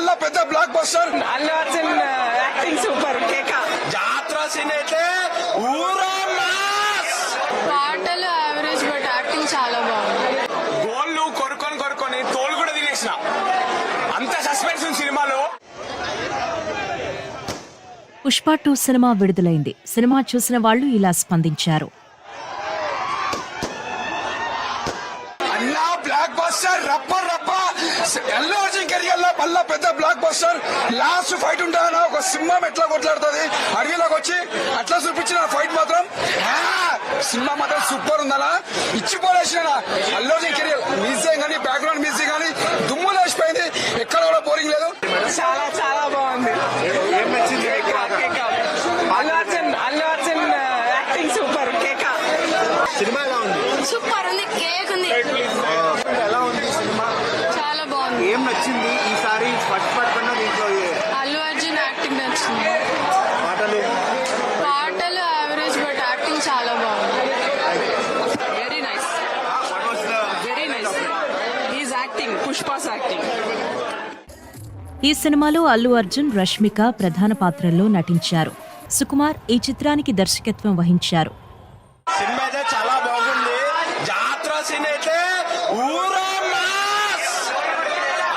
మళ్ళా పెద్ద blockbuster Allu Arjun acting super కేక. జాతర సీన్ అయితే ఊరా మాస్. పాటలు యావరేజ్ బట్ యాక్టింగ్ చాలా బాగుంది. గోళ్ళు కొరుకొని కొరుకొని తోలు కూడా తినేసిన. అంత సస్పెన్స్ ఉంది సినిమాలో. పుష్ప టూ సినిమా విడుదలైంది. సినిమా చూసిన వాళ్ళు ఇలా స్పందించారు. అన్నా బ్లాక్ బస్టర్ రప్ప. రప్ప ఎల్లో మళ్ళా పెద్ద బ్లాక్ బస్టర్ లాస్ట్ ఫైట్ ఉంటానా ఒక సింహం ఎట్లా కొట్లాడుతుంది? అడవిలోకి వచ్చి అట్లా చూపించిన ఫైట్ మాత్రం. ఆ! సినిమా మాత్రం సూపర్ ఉందనా ఇచ్చి పడేసిన అల్లు అర్జున్ కెరియర్ మ్యూజిక్ కానీ బ్యాక్గ్రౌండ్ మ్యూజిక్ కానీ దుమ్ము లేచిపోయింది. ఎక్కడ కూడా బోరింగ్ లేదు. చాలా చాలా బాగుంది. కేక, కేక. అల్లు అర్జున్ అల్లు అర్జున్ యాక్టింగ్ సూపర్ కేక సినిమా ఎలా ఉంది? సూపర్ ఉంది కేక్ ఉంది. ఎలా ఉంది సినిమా? చాలా బాగుంది. ఏం నచ్చింది ఫస్ట్ పార్ట్ కన్నా దీంట్లో అల్లు అర్జున్ యాక్టింగ్ నచ్చింది. పాటలు? పాటలు యావరేజ్ బట్ యాక్టింగ్ చాలా బాగుంది. Very nice what was the very nice is acting Pushpa's acting ఈ సినిమాలో అల్లు అర్జున్ రష్మిక ప్రధాన పాత్రల్లో నటించారు. సుకుమార్ ఈ చిత్రానికి దర్శకత్వం వహించారు. సినిమా అయితే చాలా బాగుంది. జాతర సీన్ అయితే ఊరా మాస్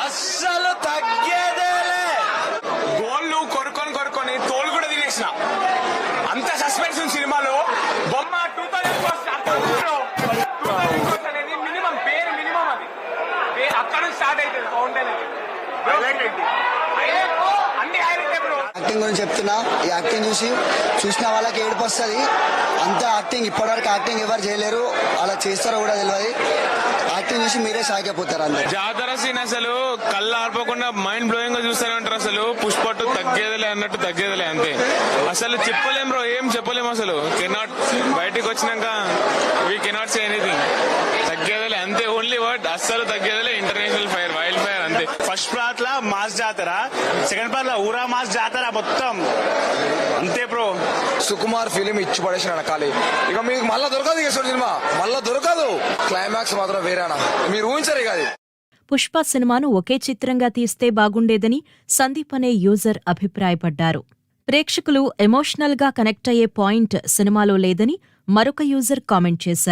అస్సలు తగ్గేదేలే గోళ్ళు కొరుకొని కొరుకొని తోలు కూడా తినేసిన అంత సస్పెన్స్ ఉంది సినిమాలో బొమ్మ టూ థౌసండ్ అనేది మినిమం పేరు మినిమం అది పేరు అక్కడ నుంచి స్టార్ట్ అవుతుంది ఫౌంటైన్ హైలైట్ ఏంటి అన్ని హైలైట్ బ్రో యాక్టింగ్ గురించి చెప్తున్నా. ఈ యాక్టింగ్ చూసి చూసిన వాళ్ళకి ఏడుపు వస్తుంది అంత యాక్టింగ్ ఇప్పటివరకు యాక్టింగ్ ఎవరు చేయలేరు. అలా చేస్తారో కూడా తెలియదు యాక్టింగ్ చూసి మీరే సాగిపోతారు అందరు. జాతర సీన్ అసలు కళ్ళు ఆర్పకుండా మైండ్ బ్లోయింగ్గా చూస్తూనే ఉంటారు అసలు. పుష్పట్టు తగ్గేదిలే అన్నట్టు తగ్గేదిలే అంతే. అసలు చెప్పలేం బ్రో ఏం చెప్పలేం అసలు. కెనాట్ బయటికి వచ్చినాక వీ కెనాట్ సే ఎనీథింగ్ అంతే ఓన్లీ వర్డ్ అస్సలు తగ్గేదిలే ఇంటర్నేషనల్ ఫైర్ వైల్డ్ ఫైర్ అంతే. ఫస్ట్ పార్ట్ లా మాస్ జాతర సెకండ్ పార్ట్ లా ఊరా మాస్ జాతర మొత్తం. అంతే బ్రో సుకుమార్ ఫిలిం ఇచ్చి పడేసిన అనకాలి ఇక మీకు మళ్ళా దొరకదు ఇక సినిమా. మళ్ళా దొరకదు. క్లైమాక్స్ మాత్రం వేరేనా? మీరు ఊహించరు ఇక అది. పుష్ప సినిమాను ఒకే చిత్రంగా తీస్తే బాగుండేదని సందీప్ అనే యూజర్ అభిప్రాయపడ్డారు. ప్రేక్షకులు ఎమోషనల్గా కనెక్ట్ అయ్యే పాయింట్ సినిమాలో లేదని మరొక యూజర్ కామెంట్ చేశారు.